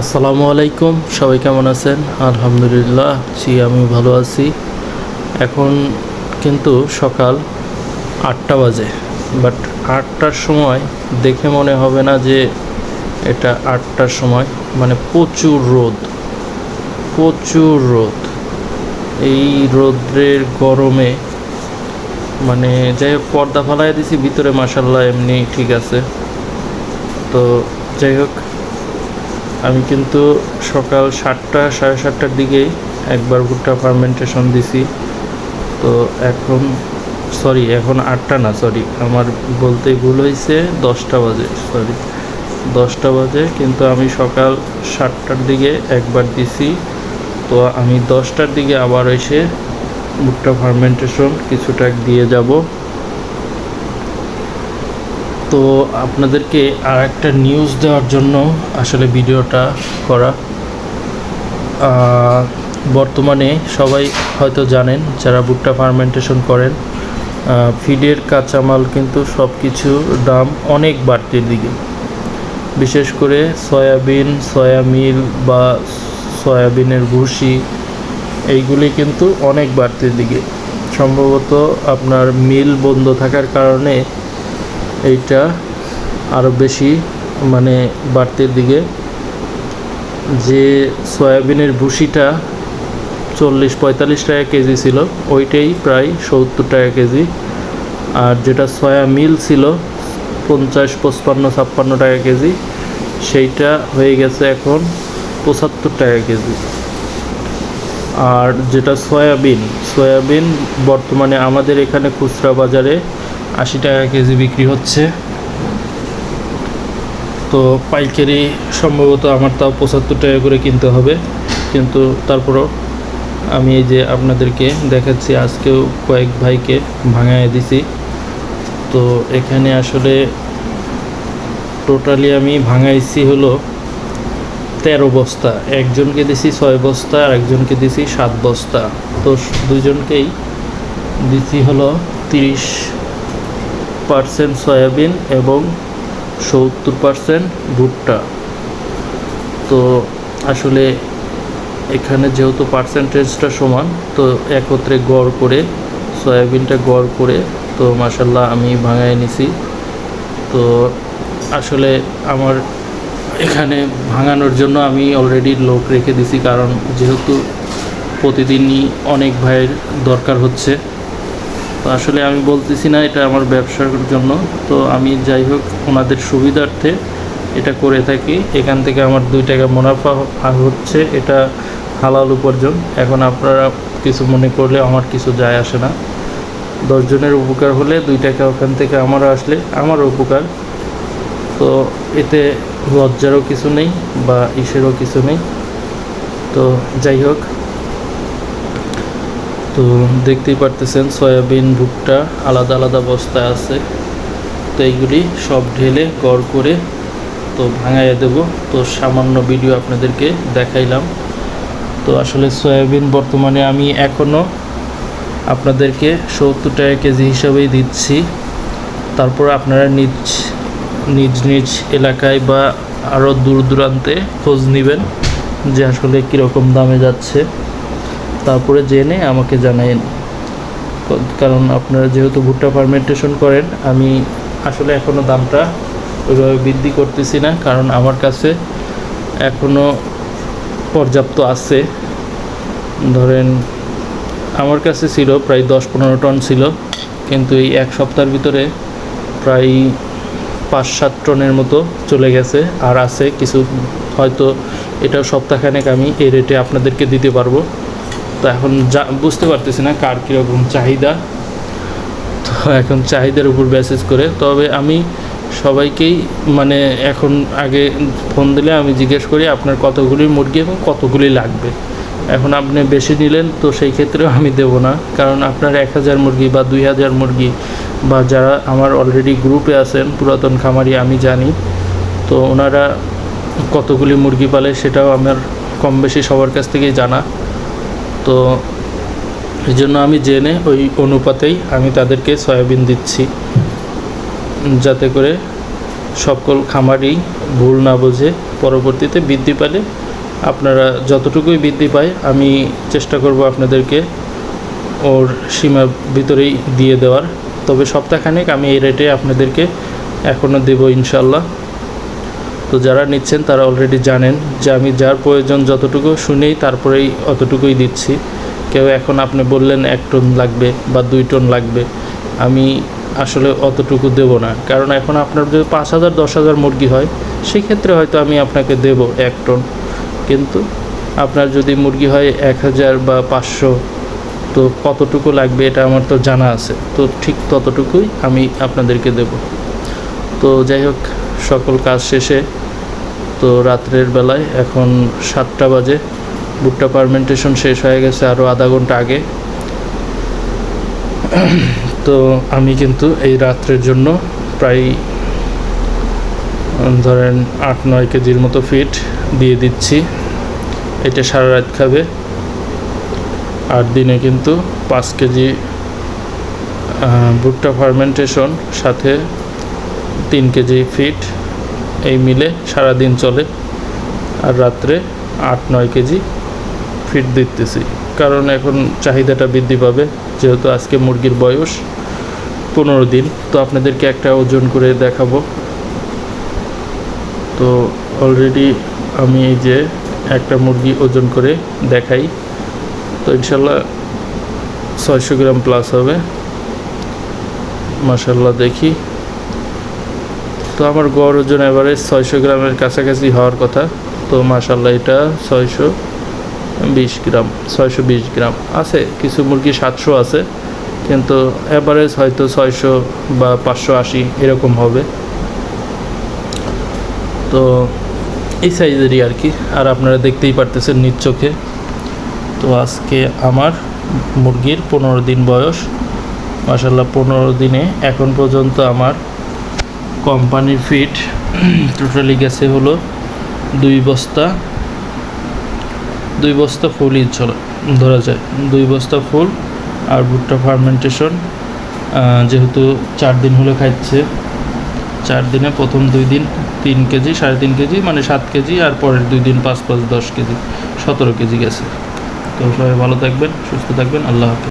আসসালামু আলাইকুম, সবাই কেমন আছেন? আলহামদুলিল্লাহ, জি আমি ভালো আছি। এখন কিন্তু সকাল আটটা বাজে, বাট আটটার সময় দেখে মনে হবে না যে এটা আটটার সময় মানে প্রচুর রোদ প্রচুর রোদ। এই রোদ্রের গরমে মানে যাই হোক, পর্দা ফালাই দিছি, ভিতরে মাসাল্লাহ এমনি ঠিক আছে। তো যাই হোক আমি কিন্তু সকাল সাতটা, সাড়ে সাতটার দিকেই একবার ভুট্টা ফার্মেন্টেশন দিছি। তো এখন সরি এখন আটটা না সরি আমার বলতে ভুল হয়েছে, দশটা বাজে সরি দশটা বাজে, কিন্তু আমি সকাল সাতটার দিকে একবার দিছি। তো আমি দশটার দিকে আবার এসে ভুট্টা ফার্মেন্টেশন কিছুটা দিয়ে যাব। তো আপনাদেরকে আর একটা নিউজ দেওয়ার জন্য আসলে ভিডিওটা করা। বর্তমানে সবাই হয়তো জানেন যারা ভুট্টা ফার্মেন্টেশন করেন ফিডের কাঁচামাল কিন্তু সব কিছু দাম অনেক বাড়তির দিকে। বিশেষ করে সয়াবিন, সয়ামিল বা সয়াবিনের ভুসি, এইগুলি কিন্তু অনেক বাড়তির দিকে। সম্ভবত আপনার মিল বন্ধ থাকার কারণে এইটা আরও বেশি মানে বাড়তির দিকে। যে সয়াবিনের ভুসিটা চল্লিশ পঁয়তাল্লিশ টাকা কেজি ছিল, ওইটাই প্রায় সত্তর টাকা কেজি। আর যেটা সয়া মিল ছিল, পঞ্চাশ, পঁচপান্ন, ছাপ্পান্ন টাকা কেজি, সেইটা হয়ে গেছে এখন পঁচাত্তর টাকা কেজি। আর যেটা সয়াবিন সয়াবিন বর্তমানে আমাদের এখানে খুচরা বাজারে আশি টাকা কেজি বিক্রি হচ্ছে। তো পাইকারি সম্ভবত আমার তাও পঁচাত্তর টাকা করে কিনতে হবে। কিন্তু তারপরও আমি এই যে আপনাদেরকে দেখাচ্ছি, আজকেও কয়েক ভাইকে ভাঙায় দিছি। তো এখানে আসলে টোটালি আমি ভাঙাইছি হলো তেরো বস্তা। একজনকে দিছি ছয় বস্তা আর একজনকে দিছি সাত বস্তা। তো দুজনকেই দিছি হলো তিরিশ পার্সেন্ট সয়াবিন এবং সত্তর পার্সেন্ট ভুট্টা। তো আসলে এখানে যেহেতু পার্সেন্টেজটা সমান, তো একত্রে গড় করে, সয়াবিনটা গড় করে, তো মাসাল্লাহ আমি ভাঙায় নিছি। তো আসলে আমার এখানে ভাঙানোর জন্য আমি অলরেডি লোক রেখে দিছি, কারণ যেহেতু প্রতিদিনই অনেক ভাইয়ের দরকার হচ্ছে। তো আসলে আমি বলতেছি না এটা আমার ব্যবসার জন্য। তো আমি যাই হোক ওনাদের সুবিধার্থে এটা করে থাকি। এখান থেকে আমার দুই টাকা মুনাফা হচ্ছে, এটা হালাল উপার্জন। এখন আপনারা কিছু মনে করলে আমার কিছু যায় আসে না। দশজনের উপকার হলে দুই টাকা ওখান থেকে আমারও আসলে, আমারও উপকার। তো এতে লজ্জারও কিছু নেই বা ইসেরও কিছু নেই। তো যাই হোক তো দেখতেই পারতেছেন, সয়াবিন ভুট্টা আলাদা আলাদা বস্তায় আছে। তো এইগুলি সব ঢেলে গড় করে তো ভাঙাইয়া দেব। তো সামান্য ভিডিও আপনাদেরকে দেখাইলাম। তো আসলে সয়াবিন বর্তমানে আমি এখনও আপনাদেরকে সত্তর টাকা কেজি হিসাবেই দিচ্ছি। তারপর আপনারা নিজ নিজ নিজ এলাকায় বা আরও দূর দূরান্তে খোঁজ নেবেন যে আসলে কীরকম দামে যাচ্ছে। তারপরে জেনে আমাকে জানাইন কারণ আপনারা যেহেতু ভুট্টা ফার্মেন্টেশন করেন, আমি আসলে এখনও দামটা ওইভাবে বৃদ্ধি করতেছি না, কারণ আমার কাছে এখনও পর্যাপ্ত আছে। ধরেন, আমার কাছে ছিল প্রায় দশ পনেরো টন ছিল, কিন্তু এই এক সপ্তাহের ভিতরে প্রায় পাঁচ সাত টনের মতো চলে গেছে। আর আছে কিছু, হয়তো এটাও সপ্তাহখানেক আমি এই রেটে আপনাদেরকে দিতে পারব। তো এখন যা, বুঝতে পারতেছি না কার কীরকম চাহিদা। তো এখন চাহিদার উপর বেসিস করে। তবে আমি সবাইকেই মানে এখন আগে ফোন দিলে আমি জিজ্ঞেস করি, আপনার কতগুলি মুরগি এবং কতগুলি লাগবে? এখন আপনি বেশি নিলেন, তো সেই ক্ষেত্রেও আমি দেব না। কারণ আপনার এক হাজার মুরগি বা দুই হাজার মুরগি বা যারা আমার অলরেডি গ্রুপে আছেন, পুরাতন খামারি আমি জানি, তো ওনারা কতগুলি মুরগি পালে সেটাও আমার কম বেশি সবার কাছ থেকেই জানা। তো এই জন্য আমি জেনে ওই অনুপাতেই আমি তাদেরকে সয়াবিন দিচ্ছি। যাতে করে সকল খামারি ভুল না বোঝে, পরবর্তীতে বৃদ্ধি পেলে আপনারা যতটুকুই বৃদ্ধি পায় আমি চেষ্টা করব আপনাদেরকে ওর সীমার ভিতরেই দিয়ে দেওয়ার। তবে সপ্তাহখানেক আমি এই রেটে আপনাদেরকে এখনও দেবো ইনশাল্লাহ তো যারা নিচ্ছেন তারা অলরেডি জানেন যে আমি যার প্রয়োজন যতটুকু শুনেই তারপরেই অতটুকুই দিচ্ছি। কেউ এখন আপনি বললেন এক টন লাগবে বা দুই টন লাগবে। আমি আসলে অতটুকু দেব না। কারণ এখন আপনার যদি পাঁচ হাজার, দশ হাজার মুরগি হয়, সেক্ষেত্রে হয়তো আমি আপনাকে দেব এক টন। কিন্তু আপনার যদি মুরগি হয় এক হাজার বা পাঁচশো, তো কতটুকু লাগবে এটা আমার তো জানা আছে। তো ঠিক ততটুকুই আমি আপনাদেরকে দেব। তো যাই হোক সকল কাজ শেষে। তো রাত্রের বেলায় এখন সাতটা বাজে। বুটটা পারমেন্টেশন শেষ হয়ে গেছে আরও আধা ঘণ্টা আগে। তো আমি কিন্তু এই রাত্রের জন্য প্রায় ধরেন আট, নয় কেজির মতো ফিট দিয়ে দিচ্ছি। এটা সারা রাত খাবে। আর দিনে কিন্তু পাঁচ কেজি ভুট্টা ফার্মেন্টেশন সাথে তিন কেজি ফিট, এই মিলে সারা দিন চলে। আর রাত্রে আট, নয় কেজি ফিট দিতেছি। কারণ এখন চাহিদাটা বৃদ্ধি পাবে, যেহেতু আজকে মুরগির বয়স পনেরো দিন। তো আপনাদেরকে একটা ওজন করে দেখাবো। তো অলরেডি আমি এই যে একটা মুরগি ওজন করে দেখাই। তো ইনশাল্লাহ ছয়শো গ্রাম প্লাস হবে। মাসাল্লাহ দেখি। তো আমার গড় ওজন এভারেজ ছয়শো গ্রামের কাছাকাছি হওয়ার কথা। তো মাসাল্লাহ এটা ছয়শো বিশ গ্রাম, ছয়শো বিশ গ্রাম। আছে, কিছু মুরগি সাতশো আছে, কিন্তু অ্যাভারেজ হয়তো ছয়শো বা পাঁচশো আশি এরকম হবে। তো এই সাইজেরই আর কি, আর আপনারা দেখতেই পারতেছেন নিজ চোখে। তো আজকে আমার মুরগির পনেরো দিন বয়স। মাসাল্লাহ পনেরো দিনে এখন পর্যন্ত আমার কোম্পানির ফিট, টোটালি গেছে হলো দুই বস্তা। দুই বস্তা ফুলই চলে ধরা যায়। দুই বস্তা ফুল আর ভুট্টা ফার্মেন্টেশন যেহেতু চার দিন হলে খাচ্ছে চার দিনে প্রথম দুই দিন তিন কেজি, সাড়ে তিন কেজি মানে সাত কেজি আর পরের দুই দিন পাঁচ পাঁচ দশ কেজি, সতেরো কেজি গেছে। তো সবাই ভালো থাকবেন, সুস্থ থাকবেন, আল্লাহ হাফিজ।